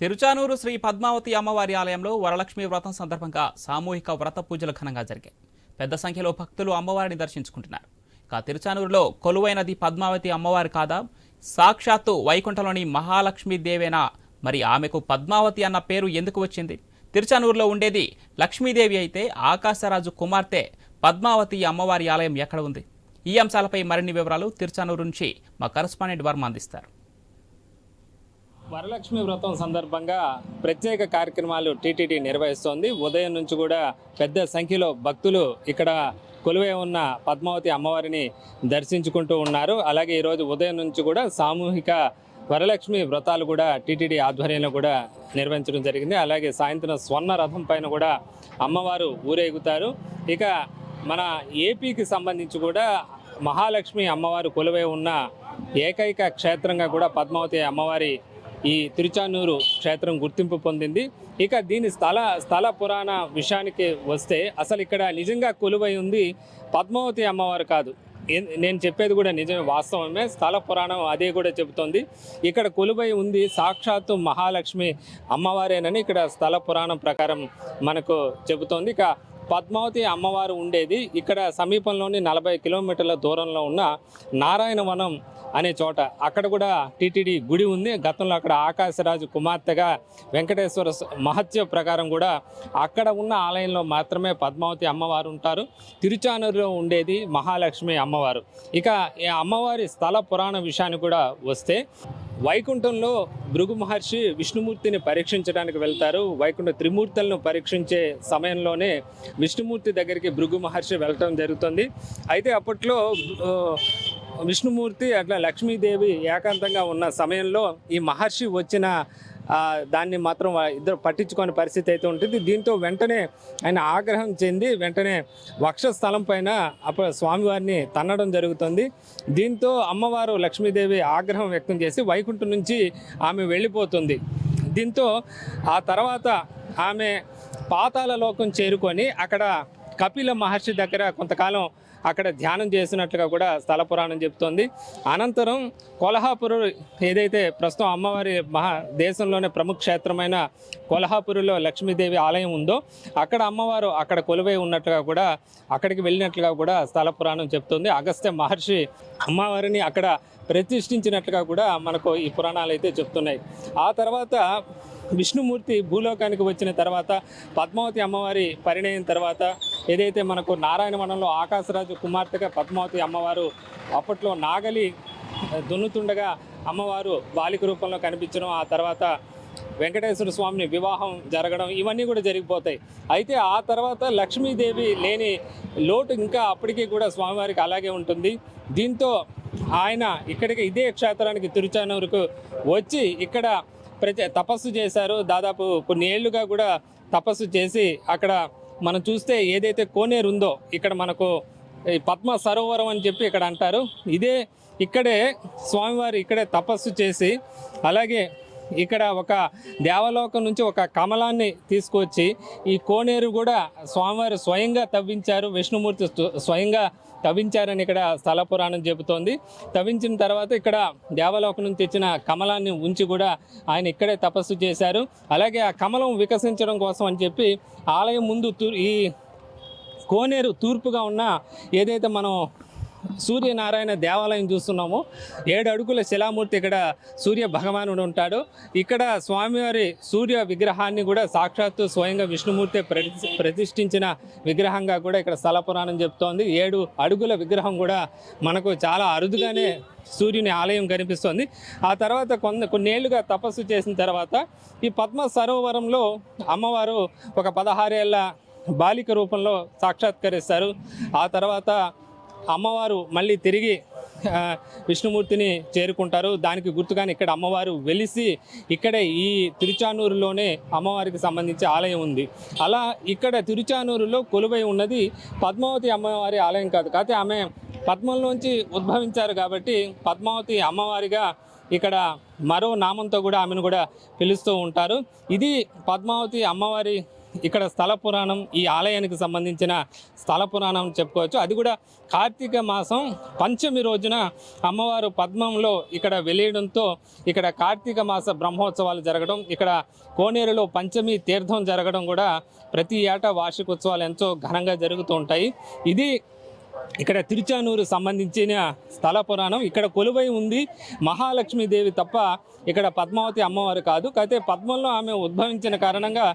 తిరుచానూరు శ్రీ పద్మావతి అమ్మవారి ఆలయంలో వరలక్ష్మి వ్రతం సందర్భంగా సామూహిక వ్రత పూజలు ఘనంగా జరిగాయి. పెద్ద సంఖ్యలో భక్తులు అమ్మవారిని దర్శించుకుంటున్నారు. ఇక తిరుచానూరులో కొలువైనది పద్మావతి అమ్మవారి కాదా? సాక్షాత్తు వైకుంఠలోని మహాలక్ష్మీదేవేనా మరి ఆమెకు పద్మావతి అన్న పేరు ఎందుకు వచ్చింది? తిరుచానూరులో ఉండేది లక్ష్మీదేవి అయితే ఆకాశరాజు కుమార్తె పద్మావతి అమ్మవారి ఆలయం ఎక్కడ ఉంది? ఈ అంశాలపై మరిన్ని వివరాలు తిరుచానూరు నుంచి మా కరస్పాండెంట్ వర్మ అందిస్తారు. వరలక్ష్మి వ్రతం సందర్భంగా ప్రత్యేక కార్యక్రమాలు టీటీడీ నిర్వహిస్తోంది. ఉదయం నుంచి కూడా పెద్ద సంఖ్యలో భక్తులు ఇక్కడ కొలువై ఉన్న పద్మావతి అమ్మవారిని దర్శించుకుంటూ ఉన్నారు. అలాగే ఈరోజు ఉదయం నుంచి కూడా సామూహిక వరలక్ష్మి వ్రతాలు కూడా టీటీడీ ఆధ్వర్యంలో కూడా నిర్వహించడం జరిగింది. అలాగే సాయంత్రం స్వర్ణ రథం పైన కూడా అమ్మవారు ఊరేగుతారు. ఇక మన ఏపీకి సంబంధించి కూడా మహాలక్ష్మి అమ్మవారు కొలువై ఉన్న ఏకైక క్షేత్రంగా కూడా పద్మావతి అమ్మవారి ఈ తిరుచానూరు క్షేత్రం గుర్తింపు పొందింది. ఇక దీని స్థల స్థల పురాణ విషయానికి వస్తే అసలు ఇక్కడ నిజంగా కొలువై ఉంది పద్మావతి అమ్మవారు కాదు. ఏ- నేను చెప్పేది కూడా నిజమే వాస్తవమే స్థల పురాణం అదే కూడా చెబుతోంది. ఇక్కడ కొలువై ఉంది సాక్షాత్తు మహాలక్ష్మి అమ్మవారేనని ఇక్కడ స్థల పురాణం ప్రకారం మనకు చెబుతోంది. ఇక పద్మావతి అమ్మవారు ఉండేది. ఇక్కడ సమీపంలోని నలభై కిలోమీటర్ల దూరంలో ఉన్న నారాయణవనం అనే చోట. అక్కడ కూడా టీటీడీ గుడి ఉంది. గతంలో అక్కడ ఆకాశరాజు కుమార్తెగా వెంకటేశ్వర మహత్య ప్రకారం కూడా అక్కడ ఉన్న ఆలయంలో మాత్రమే పద్మావతి అమ్మవారు ఉంటారు. తిరుచానూరులో ఉండేది మహాలక్ష్మి అమ్మవారు. ఇక ఈ అమ్మవారి స్థల పురాణ విషయాన్ని కూడా వస్తే వైకుంఠంలో భృగు మహర్షి విష్ణుమూర్తిని పరీక్షించడానికి వెళ్తారు. వైకుంఠ త్రిమూర్తులను పరీక్షించే సమయంలోనే విష్ణుమూర్తి దగ్గరికి భృగు మహర్షి వెళ్ళటం జరుగుతుంది. అయితే అప్పట్లో విష్ణుమూర్తి అట్లా లక్ష్మీదేవి ఏకాంతంగా ఉన్న సమయంలో ఈ మహర్షి వచ్చిన దాన్ని మాత్రం ఇద్దరు పట్టించుకోని పరిస్థితి అయితే ఉంటుంది. దీంతో వెంటనే ఆయన ఆగ్రహం చెంది వెంటనే వక్షస్థలం పైన అప్పుడు స్వామివారిని తన్నడం జరుగుతుంది. దీంతో అమ్మవారు లక్ష్మీదేవి ఆగ్రహం వ్యక్తం చేసి వైకుంఠం నుంచి ఆమె వెళ్ళిపోతుంది. దీంతో ఆ తర్వాత ఆమె పాతాల లోకం చేరుకొని అక్కడ కపిల మహర్షి దగ్గర కొంతకాలం అక్కడ ధ్యానం చేసినట్లుగా కూడా స్థల పురాణం చెప్తోంది. అనంతరం కొల్హాపురు ఏదైతే ప్రస్తుతం అమ్మవారి మహా దేశంలోనే ప్రముఖ క్షేత్రమైన కొల్హాపురిలో లక్ష్మీదేవి ఆలయం ఉందో అక్కడ అమ్మవారు అక్కడ కొలువై ఉన్నట్లుగా కూడా అక్కడికి వెళ్ళినట్లుగా కూడా స్థల పురాణం చెప్తుంది. అగస్త్య మహర్షి అమ్మవారిని అక్కడ ప్రతిష్ఠించినట్లుగా కూడా మనకు ఈ పురాణాలు అయితే చెప్తున్నాయి. ఆ తర్వాత విష్ణుమూర్తి భూలోకానికి వచ్చిన తర్వాత పద్మావతి అమ్మవారి పరిణయం తర్వాత ఏదైతే మనకు నారాయణ వనంలో ఆకాశరాజు కుమార్తెగా పద్మావతి అమ్మవారు అప్పట్లో నాగలి దున్నుతుండగా అమ్మవారు బాలిక రూపంలో కనిపించడం ఆ తర్వాత వెంకటేశ్వర స్వామిని వివాహం జరగడం ఇవన్నీ కూడా జరిగిపోతాయి. అయితే ఆ తర్వాత లక్ష్మీదేవి లేని లోటు ఇంకా అప్పటికీ కూడా స్వామివారికి అలాగే ఉంటుంది. దీంతో ఆయన ఇక్కడికి ఇదే క్షేత్రానికి తిరుచానూరుకు వచ్చి ఇక్కడ ప్రతి తపస్సు చేశారు దాదాపు కొన్ని ఏళ్ళుగా కూడా తపస్సు చేసి అక్కడ మనం చూస్తే ఏదైతే కోనేరు ఉందో ఇక్కడ మనకు ఈ పద్మ సరోవరం అని చెప్పి ఇక్కడ అంటారు. ఇదే ఇక్కడే స్వామివారు ఇక్కడే తపస్సు చేసి అలాగే ఇక్కడ ఒక దేవలోకం నుంచి ఒక కమలాన్ని తీసుకొచ్చి ఈ కోనేరు కూడా స్వామివారు స్వయంగా తవ్వించారు విష్ణుమూర్తి స్వ- స్వయంగా తవ్వించారని ఇక్కడ స్థల పురాణం చెబుతోంది. తవ్వించిన తర్వాత ఇక్కడ దేవలోకం నుంచి తెచ్చిన కమలాన్ని ఉంచి కూడా ఆయన ఇక్కడే తపస్సు చేశారు. అలాగే ఆ కమలం వికసించడం కోసం అని చెప్పి ఆలయం ముందు ఈ కోనేరు తూర్పుగా ఉన్న ఏదైతే మనం సూర్యనారాయణ దేవాలయం చూస్తున్నాము. ఏడు అడుగుల శిలామూర్తి ఇక్కడ సూర్య భగవానుడు ఉంటాడు. ఇక్కడ స్వామివారి సూర్య విగ్రహాన్ని కూడా సాక్షాత్తు స్వయంగా విష్ణుమూర్తి ప్రతి ప్రతిష్ఠించిన విగ్రహంగా కూడా ఇక్కడ స్థల పురాణం చెప్తోంది. ఏడు అడుగుల విగ్రహం కూడా మనకు చాలా అరుదుగానే సూర్యుని ఆలయం కనిపిస్తోంది. ఆ తర్వాత కొంత కొన్నేళ్ళుగా తపస్సు చేసిన తర్వాత ఈ పద్మ సరోవరంలో అమ్మవారు ఒక పదహారేళ్ళ బాలిక రూపంలో సాక్షాత్కరిస్తారు. ఆ తర్వాత అమ్మవారు మళ్ళీ తిరిగి విష్ణుమూర్తిని చేరుకుంటారు. దానికి గుర్తుగానే ఇక్కడ అమ్మవారు వెలిసి ఇక్కడే ఈ తిరుచానూరులోనే అమ్మవారికి సంబంధించి ఆలయం ఉంది. అలా ఇక్కడ తిరుచానూరులో కొలువై ఉన్నది పద్మావతి అమ్మవారి ఆలయం కాదు. కాకపోతే ఆమె పద్మంలోంచి ఉద్భవించారు కాబట్టి పద్మావతి అమ్మవారిగా ఇక్కడ మరో నామంతో కూడా ఆమెను కూడా పిలుస్తూ ఉంటారు. ఇది పద్మావతి అమ్మవారి ఇక్కడ స్థల పురాణం ఈ ఆలయానికి సంబంధించిన స్థల పురాణం చెప్పుకోవచ్చు. అది కూడా కార్తీక మాసం పంచమి రోజున అమ్మవారు పద్మంలో ఇక్కడ వెలియడంతో ఇక్కడ కార్తీక మాస బ్రహ్మోత్సవాలు జరగడం ఇక్కడ కోనేరులో పంచమి తీర్థం జరగడం కూడా ప్రతి ఏటా వార్షికోత్సవాలు ఎంతో ఘనంగా జరుగుతూ ఉంటాయి. ఇది ఇక్కడ తిరుచానూరు సంబంధించిన స్థల పురాణం. ఇక్కడ కొలువై ఉంది మహాలక్ష్మీదేవి తప్ప ఇక్కడ పద్మావతి అమ్మవారు కాదు. అయితే పద్మంలో ఆమె ఉద్భవించిన కారణంగా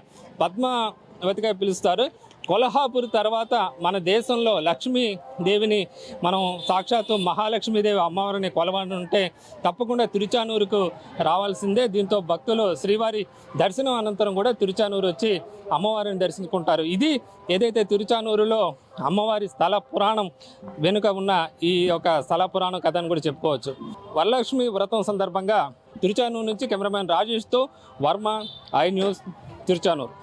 పద్మావతిగా పిలుస్తారు. కొల్హాపూర్ తర్వాత మన దేశంలో లక్ష్మీదేవిని మనం సాక్షాత్తు మహాలక్ష్మీదేవి అమ్మవారిని కొలవాలంటే తప్పకుండా తిరుచానూరుకు రావాల్సిందే. దీంతో భక్తులు శ్రీవారి దర్శనం అనంతరం కూడా తిరుచానూరు వచ్చి అమ్మవారిని దర్శించుకుంటారు. ఇది ఏదైతే తిరుచానూరులో అమ్మవారి స్థల పురాణం వెనుక ఉన్న ఈ యొక్క స్థల పురాణం కథను కూడా చెప్పుకోవచ్చు. వరలక్ష్మి వ్రతం సందర్భంగా తిరుచానూరు నుంచి కెమెరామ్యాన్ రాజేష్తో వర్మ ఐ న్యూస్ తిరుచానూరు.